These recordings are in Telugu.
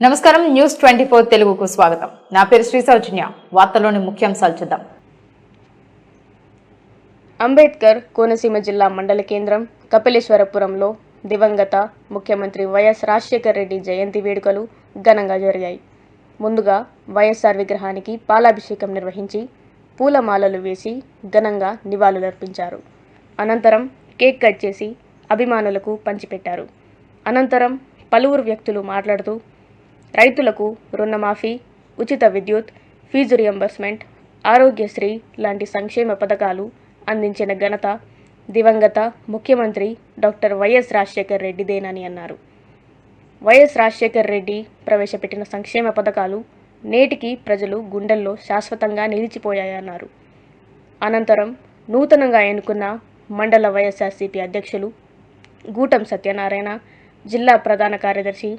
నమస్కారం. న్యూస్ ట్వంటీ ఫోర్ తెలుగుకు స్వాగతం. నా పేరు శ్రీ సౌజన్య. వార్తలోని ముఖ్యాంశాలు చూద్దాం. అంబేద్కర్ కోనసీమ జిల్లా మండల కేంద్రం కపిలేశ్వరపురంలో దివంగత ముఖ్యమంత్రి వైఎస్ రాజశేఖర రెడ్డి జయంతి వేడుకలు ఘనంగా జరిగాయి. ముందుగా వైఎస్ఆర్ విగ్రహానికి పాలాభిషేకం నిర్వహించి పూలమాలలు వేసి ఘనంగా నివాళులర్పించారు. అనంతరం కేక్ కట్ చేసి అభిమానులకు పంచిపెట్టారు. అనంతరం పలువురు వ్యక్తులు మాట్లాడుతూ రైతులకు రుణమాఫీ ఉచిత విద్యుత్ ఫీజు రియంబర్స్మెంట్ ఆరోగ్యశ్రీ లాంటి సంక్షేమ పథకాలు అందించిన ఘనత దివంగత ముఖ్యమంత్రి డాక్టర్ వైఎస్ రాజశేఖర్ రెడ్డిదేనని అన్నారు. వైఎస్ రాజశేఖర్ రెడ్డి ప్రవేశపెట్టిన సంక్షేమ పథకాలు నేటికి ప్రజలు గుండెల్లో శాశ్వతంగా నిలిచిపోయాయన్నారు. అనంతరం నూతనంగా ఎన్నుకున్న మండల వైఎస్ఆర్సీపీ అధ్యక్షులు గూటం సత్యనారాయణ జిల్లా ప్రధాన కార్యదర్శి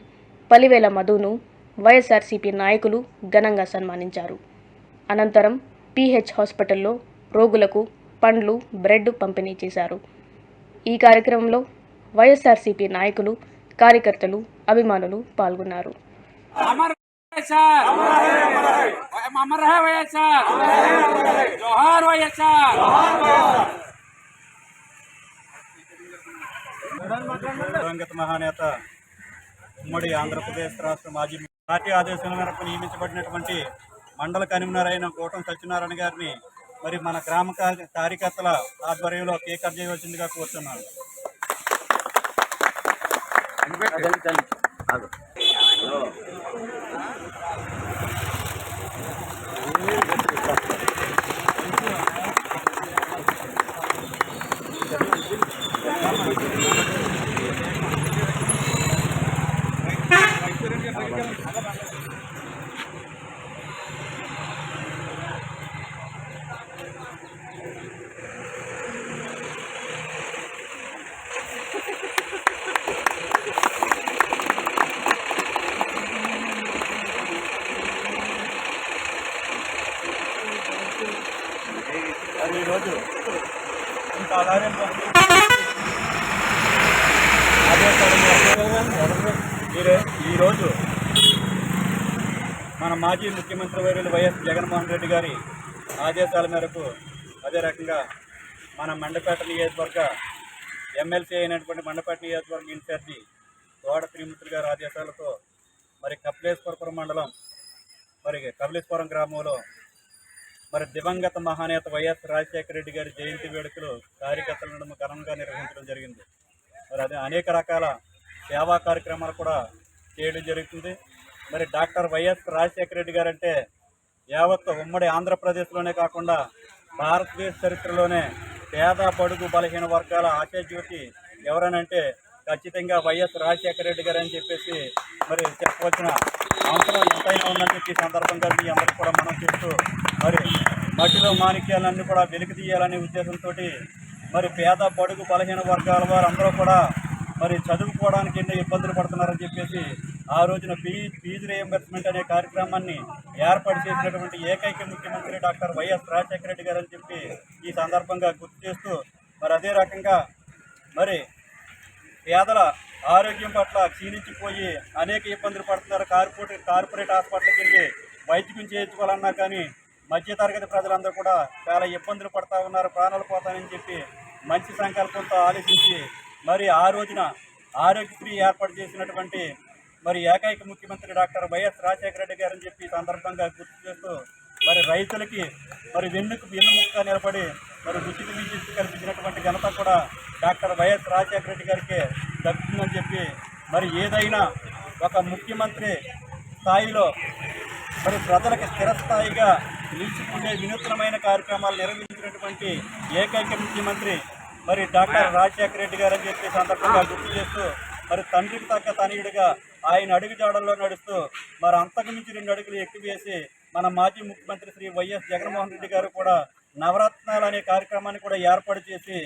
పలివేల మధును వైఎస్ఆర్సీపీ నాయకులు ఘనంగా సన్మానించారు. అనంతరం పిహెచ్ హాస్పిటల్లో రోగులకు పండ్లు బ్రెడ్ పంపిణీ చేశారు. ఈ కార్యక్రమంలో వైఎస్ఆర్సీపీ నాయకులు కార్యకర్తలు అభిమానులు పాల్గొన్నారు. మహానేత ఉమ్మడి ఆంధ్రప్రదేశ్ రాష్ట్ర మాజీ పార్టీ ఆదేశాల మేరకు నియమించబడినటువంటి మండల కన్వీనర్ అయిన కోటం సత్యనారాయణ గారిని మరి మన గ్రామ కార్యకర్తల ఆధ్వర్యంలో కేకర్ చేయవలసిందిగా కోరుతున్నాను. మరి ఈరోజు ఇంత ఆదాయం మీరే. ఈరోజు మన మాజీ ముఖ్యమంత్రి వర్యులు వైఎస్ జగన్మోహన్ రెడ్డి గారి ఆదేశాల మేరకు అదే రకంగా మన మండపేట నియోజకవర్గ ఎమ్మెల్సీ అయినటువంటి మండపేట నియోజకవర్గ ఇన్ఛార్జి తోడ శ్రీమూర్తి గారి ఆదేశాలతో మరి కపిలేశ్వరపురం మండలం మరి కపిలేశ్వరం గ్రామంలో మరి దివంగత మహానేత వైఎస్ రాజశేఖర రెడ్డి గారి జయంతి వేడుకలు కార్యకర్తలను ఘనంగా నిర్వహించడం జరిగింది. మరి అదే అనేక రకాల సేవా కార్యక్రమాలు కూడా చేయడం జరుగుతుంది. మరి డాక్టర్ వైఎస్ రాజశేఖర రెడ్డి గారు అంటే యావత్ ఉమ్మడి ఆంధ్రప్రదేశ్లోనే కాకుండా భారతదేశ చరిత్రలోనే పేద పడుగు బలహీన వర్గాల ఆశాజ్యోతి ఎవరనంటే ఖచ్చితంగా వైఎస్ రాజశేఖర రెడ్డి గారు అని చెప్పేసి మరి చెప్పవలసిన అవసరం ఎంతైనా ఉందని చెప్పి ఈ సందర్భంగా మీ అందరూ కూడా మనం చెప్తూ మరి మట్టిలో మాణిక్యాలన్నీ కూడా వెలికి తీయాలనే ఉద్దేశంతో మరి పేద బడుగు బలహీన వర్గాల వారు అందరూ కూడా మరి చదువుకోవడానికి ఎన్నో ఇబ్బందులు పడుతున్నారని చెప్పేసి ఆ రోజున ఫీ ఫీజు రియంబర్స్మెంట్ అనే కార్యక్రమాన్ని ఏర్పాటు చేసినటువంటి ఏకైక ముఖ్యమంత్రి డాక్టర్ వైఎస్ రాజశేఖర రెడ్డి గారు అని చెప్పి ఈ సందర్భంగా గుర్తు చేస్తూ మరి అదే రకంగా మరి పేదల ఆరోగ్యం పట్ల క్షీణించిపోయి అనేక ఇబ్బందులు పడుతున్నారు. కార్పొరేట్ కార్పొరేట్ హాస్పిటల్కి వెళ్ళి వైద్యం చేయించుకోవాలన్నా కానీ మధ్యతరగతి ప్రజలందరూ కూడా చాలా ఇబ్బందులు పడతా ఉన్నారు ప్రాణాలు పోతానని చెప్పి మంచి సంకల్పంతో ఆలోచించి మరి ఆ రోజున ఆరోగ్యశ్రీ ఏర్పాటు చేసినటువంటి మరి ఏకైక ముఖ్యమంత్రి డాక్టర్ వైఎస్ రాజశేఖర రెడ్డి గారని చెప్పి సందర్భంగా గుర్తు చేస్తూ మరి రైతులకి మరి వెన్నుకు వెన్నుముక్క నిలబడి మరి ఉచిత విద్యుత్ కల్పించినటువంటి ఘనత కూడా డాక్టర్ వైఎస్ రాజశేఖర రెడ్డి గారికి దక్కుతుందని చెప్పి మరి ఏదైనా ఒక ముఖ్యమంత్రి స్థాయిలో మరి ప్రజలకు స్థిరస్థాయిగా నిలిచిపోయే వినూత్నమైన కార్యక్రమాలు నిర్వహించినటువంటి ఏకైక ముఖ్యమంత్రి మరి డాక్టర్ రాజశేఖర రెడ్డి గారు అని చెప్పి సందర్భంగా గుర్తు చేస్తూ మరి తండ్రికి తగ్గ తనయుడిగా ఆయన అడుగుజాడల్లో నడుస్తూ మరి అంతకు మించి రెండు అడుగులు ఎక్కువేసి మన మాజీ ముఖ్యమంత్రి శ్రీ వైఎస్ జగన్మోహన్ రెడ్డి గారు కూడా నవరత్నాలు అనే కార్యక్రమాన్ని కూడా ఏర్పాటు చేసి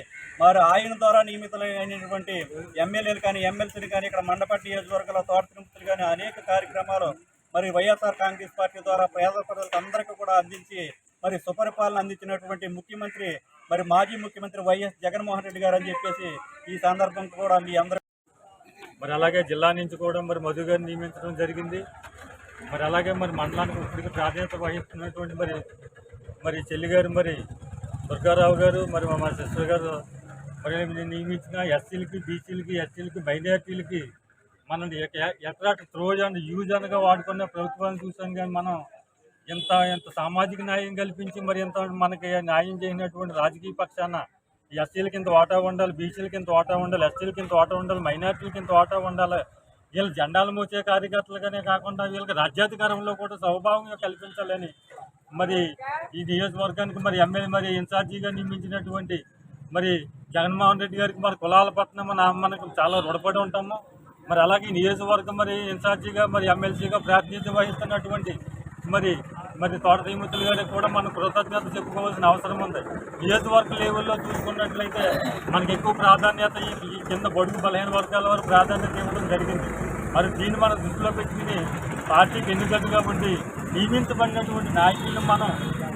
మరి ఆయన ద్వారా నియమితులైనటువంటి ఎమ్మెల్యేలు కానీ ఎమ్మెల్సీలు కానీ ఇక్కడ మండపట్టి నియోజకవర్గంలో తోట తిరుపతులు కానీ అనేక కార్యక్రమాలు మరి వైఎస్ఆర్ కాంగ్రెస్ పార్టీ ద్వారా పేద ప్రజలకు అందరికీ కూడా అందించి మరి సుపరిపాలన అందించినటువంటి ముఖ్యమంత్రి మరి మాజీ ముఖ్యమంత్రి వైఎస్ జగన్మోహన్ రెడ్డి గారు అని చెప్పేసి ఈ సందర్భం కూడా మీ అందరూ మరి అలాగే జిల్లా నుంచి కూడా మరి మధు గారిని నియమించడం జరిగింది. మరి అలాగే మరి మండలానికి ఇప్పటికీ ప్రాధాన్యత వహిస్తున్నటువంటి మరి మరి చెల్లిగారు మరి దుర్గారావు గారు మరి మా సిస్టర్ గారు మరి నియమించిన ఎస్సీలకి బీసీలకి ఎస్సీలకి మైనార్టీలకి మనం ఎట్రాక్ట్ త్రోజ్ అండ్ యూజ్ అనగా వాడుకున్న ప్రభుత్వాన్ని చూసాను కానీ మనం ఇంత ఇంత సామాజిక న్యాయం కల్పించి మరి ఇంత మనకి న్యాయం చేసినటువంటి రాజకీయ పక్షాన ఈ ఎస్సీలకి ఇంత వాటా ఉండాలి బీసీలకి ఇంత వాటా ఉండాలి ఎస్సీలకి ఇంత వాటా ఉండాలి మైనార్టీలకి ఇంత వాటా ఉండాలి వీళ్ళు జెండాలు మోసే కార్యకర్తలుగానే కాకుండా వీళ్ళకి రాజ్యాధికారంలో కూడా సౌభావంగా కల్పించాలని మరి ఈ నియోజకవర్గానికి మరి ఎమ్మెల్యే మరి ఇన్ఛార్జిగా నియమించినటువంటి మరి జగన్మోహన్ రెడ్డి గారికి మరి కులాల పట్ల మన మనకు చాలా రుణపడి ఉంటాము. మరి అలాగే ఈ నియోజకవర్గం మరి ఇన్ఛార్జిగా మరి ఎమ్మెల్సీగా ప్రాతినిధ్యం వహిస్తున్నటువంటి మరి మరి తోట శ్రీమతులు గారికి కూడా మనం కృతజ్ఞత చెప్పుకోవాల్సిన అవసరం ఉంది. నియోజకవర్గ లెవెల్లో చూసుకున్నట్లయితే మనకి ఎక్కువ ప్రాధాన్యత ఈ కింద బడుగు బలహీన వర్గాల వరకు ప్రాధాన్యత ఇవ్వడం జరిగింది. మరి దీన్ని మనం దృష్టిలో పెట్టుకుని పార్టీకి ఎన్నికలు కాబట్టి నియమించబడినటువంటి నాయకులను మనం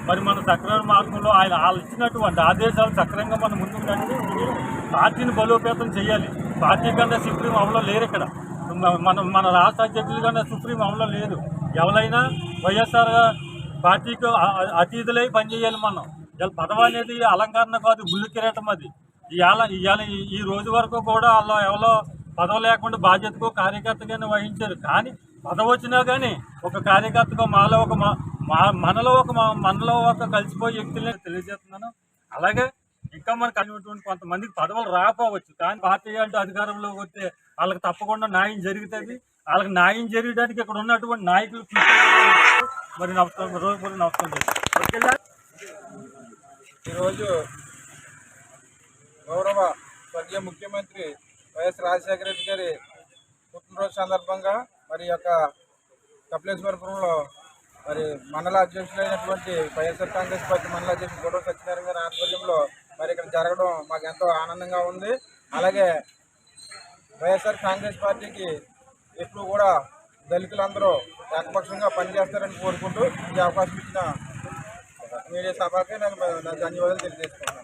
మరి మన సక్రమ మార్గంలో ఆయన వాళ్ళు ఇచ్చినటువంటి ఆదేశాలు సక్రమంగా మనం ముందుకు నడిపించి పార్టీని బలోపేతం చేయాలి. పార్టీ కన్నా సుప్రీం అమలో లేరు ఇక్కడ. మన మన రాష్ట్ర అధ్యక్షులు కన్నా సుప్రీం అమలో లేదు ఎవరైనా వైఎస్ఆర్ పార్టీకి అతీతులై పనిచేయాలి మనం. ఇలా పదవి అనేది అలంకరణ కాదు గుళ్ళు కిరీటం అది. ఇవాళ ఇవాళ ఈ- ఈ రోజు వరకు కూడా వాళ్ళు ఎవరో పదవి లేకుండా బాధ్యతకు కార్యకర్తగానే వహించారు. కానీ పదవచ్చినా వచ్చినా కానీ ఒక కార్యకర్తగా మాలో ఒక మా- మా- మనలో ఒక మా- మనలో ఒక కలిసిపోయే వ్యక్తులే తెలియజేస్తున్నాను. అలాగే ఇంకా మనకు అనేటువంటి కొంతమందికి పదవులు రాకపోవచ్చు. కానీ పార్టీ అంటే అధికారంలోకి వస్తే వాళ్ళకి తప్పకుండా న్యాయం జరుగుతుంది. వాళ్ళకి న్యాయం జరగడానికి ఇక్కడ ఉన్నటువంటి నాయకులు మరి నమస్కారం రోజు కూడా నమస్కారం ఈరోజు గౌరవ స్వర్గీయ ముఖ్యమంత్రి వైఎస్ రాజశేఖర రెడ్డి గారి పుట్టినరోజు సందర్భంగా మరి యొక్క కపిలేశ్వరపురంలో మరి మండల అధ్యక్షులైనటువంటి వైఎస్ఆర్ కాంగ్రెస్ పార్టీ మండల అధ్యక్షుడు గొడవ సత్యనారాయణ గారి ఆధ్వర్యంలో మరి ఇక్కడ జరగడం మాకు ఎంతో ఆనందంగా ఉంది. అలాగే వైఎస్ఆర్ కాంగ్రెస్ పార్టీకి ఎప్పుడు కూడా దళితులందరూ ఏకపక్షంగా పనిచేస్తారని కోరుకుంటూ ఈ అవకాశం ఇచ్చిన మీడియా సభకి నేను ధన్యవాదాలు తెలియజేస్తున్నాను.